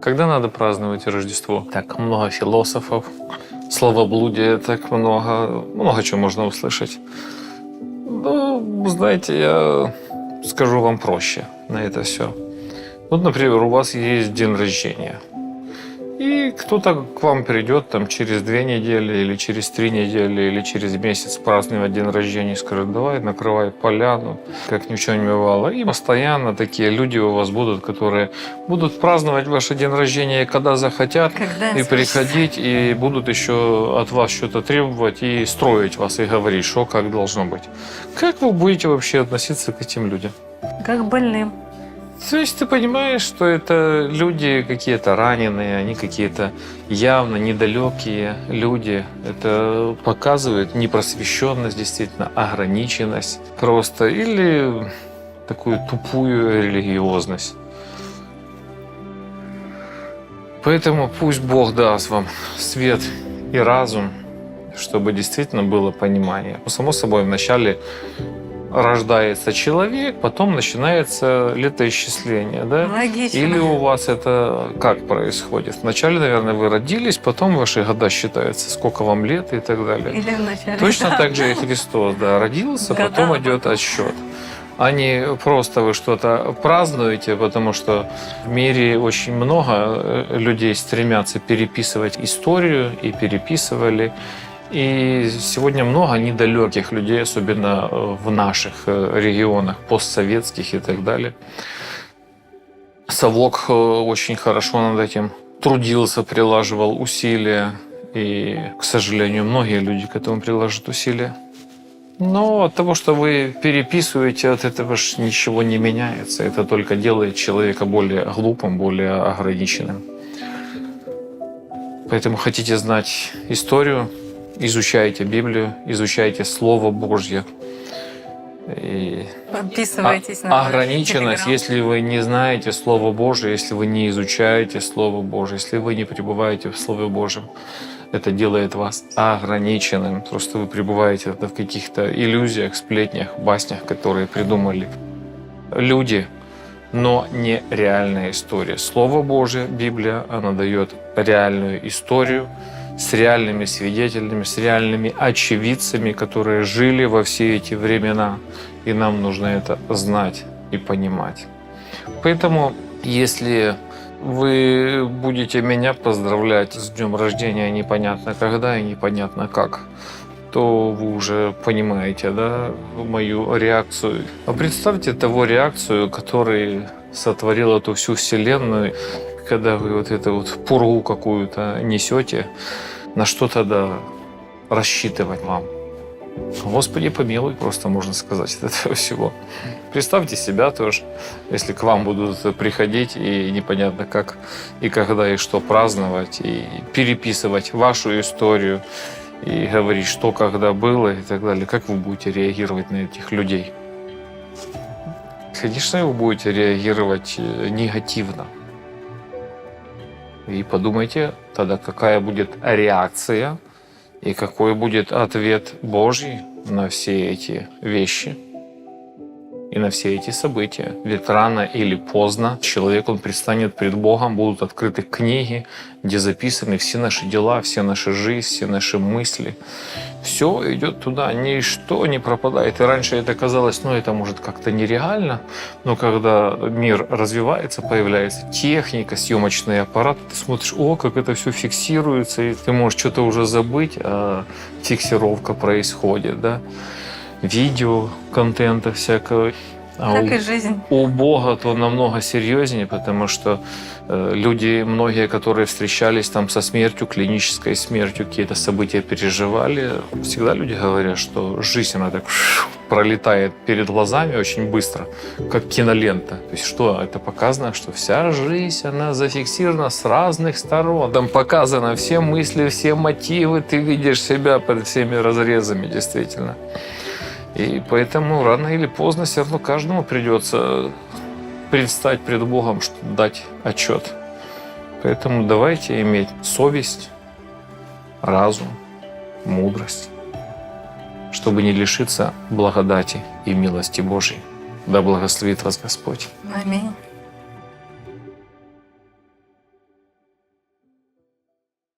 Когда надо праздновать Рождество? Так много философов, словоблудия так много, много чего можно услышать. Ну, знаете, я скажу вам проще на это все. Вот, например, у вас есть день рождения. И кто-то к вам придет там через две недели или через три недели или через месяц праздновать день рождения и скажет, давай накрывай поляну, как ни в чем не бывало. И постоянно такие люди у вас будут, которые будут праздновать ваш день рождения, когда захотят, Когда и приходить, и будут еще от вас что-то требовать и строить вас, и говорить, что как должно быть. Как вы будете вообще относиться к этим людям? Как больным. То есть ты понимаешь, что это люди какие-то раненые, они какие-то явно недалекие люди. Это показывает непросвещенность, действительно, ограниченность просто или такую тупую религиозность. Поэтому пусть Бог даст вам свет и разум, чтобы действительно было понимание. Ну, Само собой, вначале рождается человек, потом начинается летоисчисление, да? Логично. Или у вас это как происходит? Вначале, наверное, вы родились, потом ваши года считаются, сколько вам лет и так далее. Или вначале. Точно так же и Христос, да, родился, Года, потом идет отсчет. А не просто вы что-то празднуете, потому что в мире очень много э, людей стремятся переписывать историю и переписывали. И сегодня много недалеких людей, особенно в наших регионах, постсоветских и так далее. Совок очень хорошо над этим трудился, прилаживал усилия. И, к сожалению, многие люди к этому приложат усилия. Но от того, что вы переписываете, от этого ж ничего не меняется. Это только делает человека более глупым, более ограниченным. Поэтому хотите знать историю, изучайте Библию, изучайте Слово Божье. И Подписывайтесь а- на ограниченность, Телеграм. если вы не знаете Слово Божие, если вы не изучаете Слово Божие, если вы не пребываете в Слове Божьем, это делает вас ограниченным. Просто вы пребываете в каких-то иллюзиях, сплетнях, баснях, которые придумали люди, но не реальная история. Слово Божие, Библия, она дает реальную историю с реальными свидетелями, с реальными очевидцами, которые жили во все эти времена. И нам нужно это знать и понимать. Поэтому, если вы будете меня поздравлять с днем рождения непонятно когда и непонятно как, то вы уже понимаете, да, мою реакцию. А представьте того реакцию, который сотворил эту всю вселенную, когда вы вот эту вот пургу какую-то несете, на что тогда рассчитывать вам? Господи, помилуй, просто можно сказать от этого всего. Представьте себя тоже, если к вам будут приходить и непонятно как и когда и что праздновать, и переписывать вашу историю, и говорить, что когда было и так далее. Как вы будете реагировать на этих людей? Конечно, вы будете реагировать э, негативно. И подумайте тогда, какая будет реакция и какой будет ответ Божий на все эти вещи и на все эти события. Ведь рано или поздно человек, он предстанет пред Богом, будут открыты книги, где записаны все наши дела, все наши жизнь, все наши мысли. Все идет туда, ничто не пропадает. И раньше это казалось, ну это может как-то нереально, но когда мир развивается, появляется техника, съемочный аппарат, ты смотришь, о, как это все фиксируется, и ты можешь что-то уже забыть, а фиксировка происходит, да видео, контента всякого. А Так у- и жизнь. у Бога то намного серьезнее, потому что э, люди, многие, которые встречались там со смертью, клинической смертью, какие-то события переживали, всегда люди говорят, что жизнь, она так пролетает перед глазами очень быстро, как кинолента. То есть что, это показано, что вся жизнь, она зафиксирована с разных сторон. Там показано все мысли, все мотивы, ты видишь себя под всеми разрезами, действительно. И поэтому рано или поздно все равно каждому придется предстать пред Богом, что дать отчет. Поэтому давайте иметь совесть, разум, мудрость, чтобы не лишиться благодати и милости Божьей. Да благословит вас Господь. Аминь.